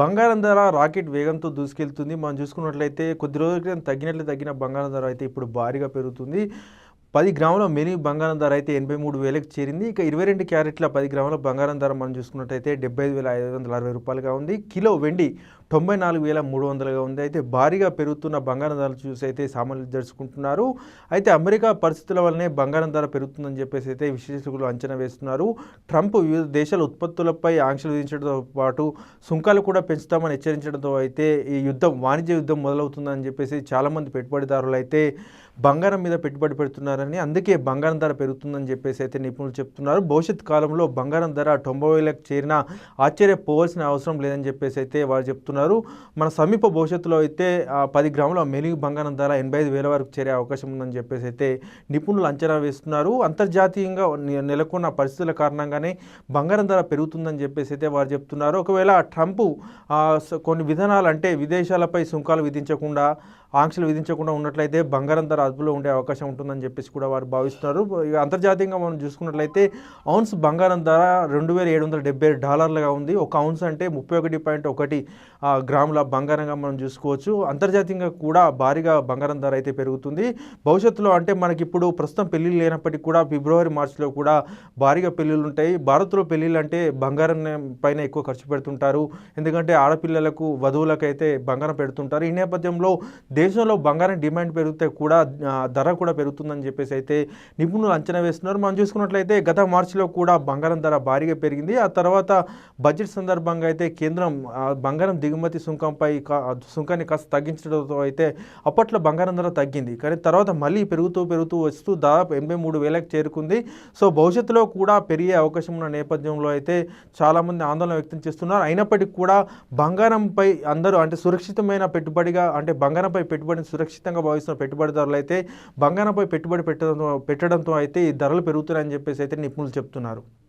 బంగారం ధర రాకెట్ వేగంతో దూసుకెళ్తుంది. మనం చూసుకున్నట్లయితే కొద్ది రోజుల క్రితం తగ్గినట్లు తగ్గిన బంగారం ధర అయితే ఇప్పుడు భారీగా పెరుగుతుంది. పది గ్రాముల మినీ బంగారం ధర అయితే ఎనభై మూడు వేలకు చేరింది. ఇక ఇరవై రెండు క్యారెట్ల పది గ్రాముల బంగారం ధర మనం చూసుకున్నట్టయితే డెబ్బై ఐదు వేల ఐదు వందల అరవై రూపాయలుగా ఉంది. కిలో వెండి తొంభై నాలుగు వేల మూడు వందలుగా ఉంది. అయితే భారీగా పెరుగుతున్న బంగారం ధరలు చూసి అయితే సామాన్యులు జరుచుకుంటున్నారు అయితే అమెరికా పరిస్థితుల వల్లనే బంగారం ధర పెరుగుతుందని చెప్పేసి అయితే విశ్లేషకులు అంచనా వేస్తున్నారు. ట్రంప్ వివిధ దేశాల ఉత్పత్తులపై ఆంక్షలు విధించడంతో పాటు సుంకాలు కూడా పెంచుతామని హెచ్చరించడంతో అయితే ఈ యుద్ధం వాణిజ్య యుద్ధం మొదలవుతుందని చెప్పేసి చాలామంది పెట్టుబడిదారులు అయితే బంగారం మీద పెట్టుబడి పెడుతున్నారని అందుకే బంగారం ధర పెరుగుతుందని చెప్పేసి అయితే నిపుణులు చెప్తున్నారు. భవిష్యత్ కాలంలో బంగారం ధర తొంభై వేలకు చేరిన ఆశ్చర్యపోవాల్సిన అవసరం లేదని చెప్పేసి అయితే వారు చెప్తున్నారు. మన సమీప భవిష్యత్తులో అయితే పది గ్రాముల మెలుగు బంగారం ధర ఎనభై ఐదు వేల వరకు చేరే అవకాశం ఉందని చెప్పేసి అయితే నిపుణులు అంచనా వేస్తున్నారు. అంతర్జాతీయంగా నెలకొన్న పరిస్థితుల కారణంగానే బంగారం ధర పెరుగుతుందని చెప్పేసి అయితే వారు చెప్తున్నారు. ఒకవేళ ట్రంప్ కొన్ని విధానాలు అంటే విదేశాలపై సుంకాలు విధించకుండా ఆంక్షలు విధించకుండా ఉన్నట్లయితే బంగారం ధర అదుపులో ఉండే అవకాశం ఉంటుందని చెప్పేసి కూడా వారు భావిస్తున్నారు. అంతర్జాతీయంగా మనం చూసుకున్నట్లయితే ఔన్స్ బంగారం ధర రెండు వేల ఏడు వందల డెబ్బై డాలర్లుగా ఉంది. ఒక ఔన్స్ అంటే ముప్పై ఒకటి పాయింట్ ఒకటి గ్రాముల బంగారంగా మనం చూసుకోవచ్చు. అంతర్జాతీయంగా కూడా భారీగా బంగారం ధర అయితే పెరుగుతుంది. భవిష్యత్తులో అంటే మనకి ఇప్పుడు ప్రస్తుతం పెళ్ళిళ్ళు లేనప్పటికీ కూడా ఫిబ్రవరి మార్చిలో కూడా భారీగా పెళ్ళిళ్ళు ఉంటాయి. భారత్లో పెళ్ళిళ్ళు అంటే బంగారం పైన ఎక్కువ ఖర్చు పెడుతుంటారు. ఎందుకంటే ఆడపిల్లలకు వధువులకు అయితే బంగారం పెడుతుంటారు. ఈ నేపథ్యంలో దేశంలో బంగారం డిమాండ్ పెరిగితే కూడా ధర కూడా పెరుగుతుందని చెప్పేసి అయితే నిపుణులు అంచనా వేస్తున్నారు. మనం చూసుకున్నట్లయితే గత మార్చిలో కూడా బంగారం ధర భారీగా పెరిగింది. ఆ తర్వాత బడ్జెట్ సందర్భంగా అయితే కేంద్రం బంగారం దిగుమతి దిగుమతి సుంకంపై కా- సుంకాన్ని కాస్త తగ్గించడంతో అయితే అప్పట్లో బంగారం ధర తగ్గింది. కానీ తర్వాత మళ్ళీ పెరుగుతూ పెరుగుతూ వస్తూ దాదాపు ఎనభై మూడు వేలకు చేరుకుంది. సో భవిష్యత్తులో కూడా పెరిగే అవకాశం ఉన్న నేపథ్యంలో అయితే చాలామంది ఆందోళన వ్యక్తం చేస్తున్నారు. అయినప్పటికీ కూడా బంగారంపై అందరూ అంటే సురక్షితమైన పెట్టుబడిగా అంటే బంగారంపై పెట్టుబడిని సురక్షితంగా భావిస్తున్న పెట్టుబడిదారులు అయితే బంగారంపై పెట్టుబడి పెట్టడంతో పెట్టడంతో అయితే ఈ ధరలు పెరుగుతున్నాయని చెప్పేసి అయితే నిపుణులు చెప్తున్నారు.